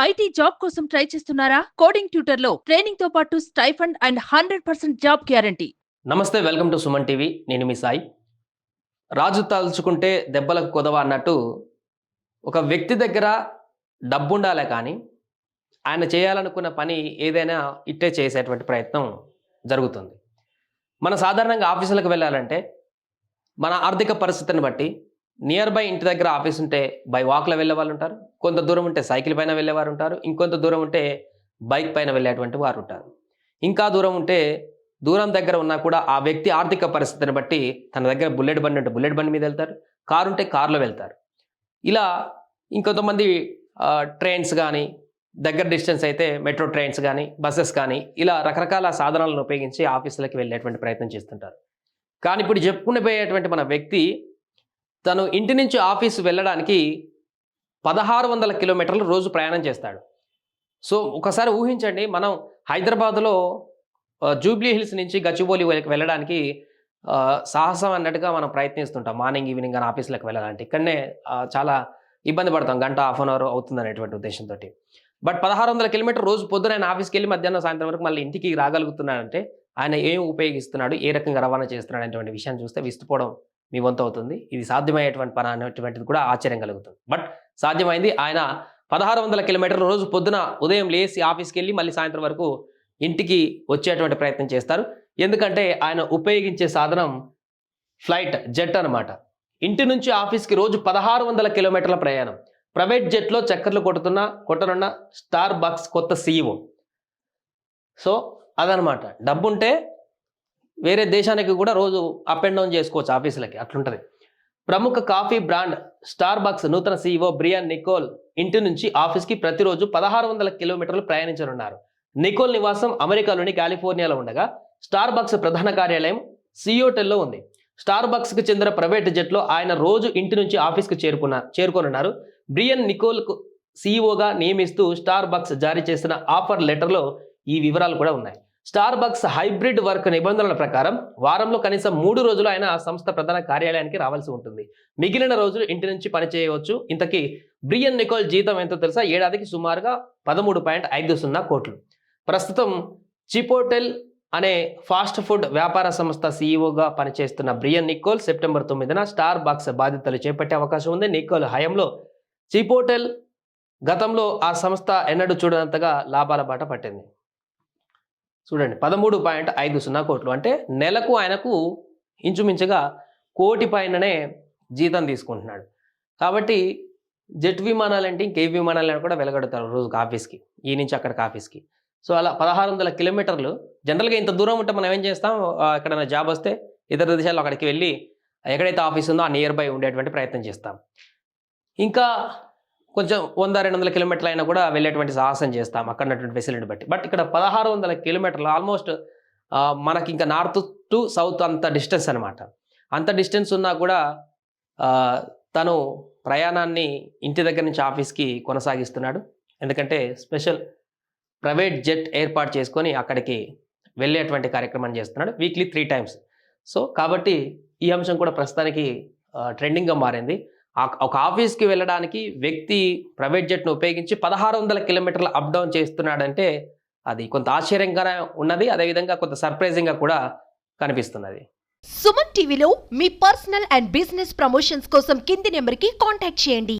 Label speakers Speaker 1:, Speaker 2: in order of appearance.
Speaker 1: IT job కోసం try చేస్తున్నారా? Coding ట్యూటర్లో ట్రైనింగ్తో పాటు stipend and hundred percent job guarantee.
Speaker 2: నమస్తే వెల్కమ్ టు సుమన్ టీవీ. నేను మీ సాయి. రాజు తలుచుకుంటే దెబ్బలకు కొదవ అన్నట్టు ఒక వ్యక్తి దగ్గర డబ్బు ఉండాలి కానీ ఆయన చేయాలనుకున్న పని ఏదైనా ఇట్టే చేసేటువంటి ప్రయత్నం జరుగుతుంది. మన సాధారణంగా ఆఫీసులకు వెళ్ళాలంటే మన ఆర్థిక పరిస్థితిని బట్టి నియర్ బై ఇంటి దగ్గర ఆఫీస్ ఉంటే బై వాక్లో వెళ్ళే వాళ్ళు ఉంటారు. కొంత దూరం ఉంటే సైకిల్ పైన వెళ్ళేవారు ఉంటారు. ఇంకొంత దూరం ఉంటే బైక్ పైన వెళ్ళేటువంటి వారు ఉంటారు. ఇంకా దూరం ఉంటే దూరం దగ్గర ఉన్నా కూడా ఆ వ్యక్తి ఆర్థిక పరిస్థితిని బట్టి తన దగ్గర బుల్లెట్ బండి ఉంటే బుల్లెట్ బండి మీద వెళ్తారు. కారు ఉంటే కారులో వెళ్తారు. ఇలా ఇంకొంతమంది ట్రైన్స్ కానీ దగ్గర డిస్టెన్స్ అయితే మెట్రో ట్రైన్స్ కానీ బస్సెస్ కానీ ఇలా రకరకాల సాధనాలను ఉపయోగించి ఆఫీసులకి వెళ్ళేటువంటి ప్రయత్నం చేస్తుంటారు. కానీ ఇప్పుడు చెప్పుకుని పోయేటువంటి మన వ్యక్తి తను ఇంటి నుంచి ఆఫీసు వెళ్ళడానికి పదహారు వందల కిలోమీటర్లు రోజు ప్రయాణం చేస్తాడు. సో ఒకసారి ఊహించండి మనం హైదరాబాద్లో జూబ్లీ హిల్స్ నుంచి గచ్చిబౌలి వెళ్ళడానికి సాహసం అన్నట్టుగా మనం ప్రయత్నిస్తుంటాం. మార్నింగ్ ఈవినింగ్ అని ఆఫీసులకు వెళ్ళాలంటే. ఇక్కడనే చాలా ఇబ్బంది పడతాం. గంట హాఫ్ అన్ అవర్ అవుతుంది అనేటువంటి ఉద్దేశంతో బట్ పదహారు వందల కిలోమీటర్ రోజు పొద్దున ఆయన ఆఫీస్కి వెళ్ళి మధ్యాహ్నం సాయంత్రం వరకు మళ్ళీ ఇంటికి రాగలుగుతున్నాడంటే ఆయన ఏం ఉపయోగిస్తున్నాడు ఏ రకంగా రవాణా చేస్తున్నాడు అనేటువంటి విషయాన్ని చూస్తే విస్తుపోవడం మీ వంతు అవుతుంది. ఇది సాధ్యమయ్యేటువంటి పని అనేటువంటిది కూడా ఆశ్చర్యం కలుగుతుంది. బట్ సాధ్యమైంది ఆయన పదహారు వందల కిలోమీటర్లు రోజు పొద్దున ఉదయం లేచి ఆఫీస్కి వెళ్ళి మళ్ళీ సాయంత్రం వరకు ఇంటికి వచ్చేటువంటి ప్రయత్నం చేస్తారు. ఎందుకంటే ఆయన ఉపయోగించే సాధనం ఫ్లైట్ జెట్ అనమాట ఇంటి నుంచి ఆఫీస్కి రోజు పదహారు వందల కిలోమీటర్ల ప్రయాణం. ప్రైవేట్ జెట్లో చక్కర్లు కొడుతున్న కొట్టనున్న స్టార్ బక్స్ కొత్త సీఈఓ. సో అదనమాట డబ్బుంటే వేరే దేశానికి కూడా రోజు అప్ అండ్ డౌన్ చేసుకోవచ్చు ఆఫీసులకి అట్లుంటుంది. ప్రముఖ కాఫీ బ్రాండ్ స్టార్ బక్స్ నూతన సీఈఓ బ్రియాన్ నికోల్ ఇంటి నుంచి ఆఫీస్కి ప్రతిరోజు పదహారు వందల కిలోమీటర్లు ప్రయాణించనున్నారు. నికోల్ నివాసం అమెరికాలోని కాలిఫోర్నియాలో ఉండగా స్టార్ బక్స్ ప్రధాన కార్యాలయం సియోటెల్లో ఉంది. స్టార్ బక్స్కి చెందిన ప్రైవేట్ జెట్లో ఆయన రోజు ఇంటి నుంచి ఆఫీస్కి చేరుకున్న చేరుకోనున్నారు. బ్రియన్ నికోల్కు సీఈఓగా నియమిస్తూ స్టార్ బక్స్ జారీ చేసిన ఆఫర్ లెటర్లో ఈ వివరాలు కూడా ఉన్నాయి. స్టార్ బక్స్ హైబ్రిడ్ వర్క్ నిబంధనల ప్రకారం వారంలో కనీసం మూడు రోజులు ఆయన ఆ సంస్థ ప్రధాన కార్యాలయానికి రావాల్సి ఉంటుంది. మిగిలిన రోజులు ఇంటి నుంచి పని చేయవచ్చు. ఇంతకీ బ్రియన్ నికోల్ జీతం ఎంతో తెలుసా? ఏడాదికి సుమారుగా పదమూడు పాయింట్ ఐదు సున్నా కోట్లు. ప్రస్తుతం చిపోటెల్ అనే ఫాస్ట్ ఫుడ్ వ్యాపార సంస్థ సీఈఓగా పనిచేస్తున్న బ్రియన్ నికోల్ సెప్టెంబర్ తొమ్మిదిన స్టార్ బాక్స్ బాధ్యతలు చేపట్టే అవకాశం ఉంది. నికోల్ హయాంలో చిపోటెల్ గతంలో ఆ సంస్థ ఎన్నడూ చూడనంతగా లాభాల బాట పట్టింది. చూడండి పదమూడు పాయింట్ ఐదు సున్నా కోట్లు. అంటే నెలకు ఆయనకు ఇంచుమించుగా కోటి పైననే జీతం తీసుకుంటున్నాడు. కాబట్టి జెట్ విమానాలు అంటే ఇంకే విమానాలను కూడా వెలగడతారు రోజుకి ఆఫీస్కి ఈ నుంచి అక్కడికి ఆఫీస్కి. సో అలా పదహారు వందల కిలోమీటర్లు జనరల్గా ఇంత దూరం ఉంటే మనం ఏం చేస్తాం? ఎక్కడైనా జాబ్ వస్తే ఇతర దేశాల్లో అక్కడికి వెళ్ళి ఎక్కడైతే ఆఫీస్ ఉందో ఆ నియర్ బై ఉండేటువంటి ప్రయత్నం చేస్తాం. ఇంకా కొంచెం వంద రెండు వందల కిలోమీటర్లు అయినా కూడా వెళ్ళేటువంటి సాహసం చేస్తాం అక్కడ ఉన్నటువంటి ఫెసిలిటీ బట్టి. బట్ ఇక్కడ పదహారు వందల కిలోమీటర్లు ఆల్మోస్ట్ మనకి ఇంకా నార్త్ టు సౌత్ అంత డిస్టెన్స్ అనమాట అంత డిస్టెన్స్ ఉన్నా కూడా తను ప్రయాణాన్ని ఇంటి దగ్గర నుంచి ఆఫీస్కి కొనసాగిస్తున్నాడు. ఎందుకంటే స్పెషల్ ప్రైవేట్ జెట్ ఏర్పాటు చేసుకొని అక్కడికి వెళ్ళేటువంటి కార్యక్రమం చేస్తున్నాడు వీక్లీ త్రీ టైమ్స్ సో కాబట్టి ఈ అంశం కూడా ప్రస్తుతానికి ట్రెండింగ్గా మారింది. ఒక ఆఫీస్కి వెళ్ళడానికి వ్యక్తి ప్రైవేట్ జెట్ను ఉపయోగించి పదహారు వందల కిలోమీటర్లు అప్ డౌన్ చేస్తున్నాడంటే అది కొంత ఆశ్చర్యంగానే ఉన్నది అదేవిధంగా కొంత సర్ప్రైజింగ్గా కూడా కనిపిస్తున్నది.
Speaker 3: సుమన్ టీవీలో మీ పర్సనల్ అండ్ బిజినెస్ ప్రమోషన్స్ కోసం కింది నెంబర్కి కాంటాక్ట్ చేయండి.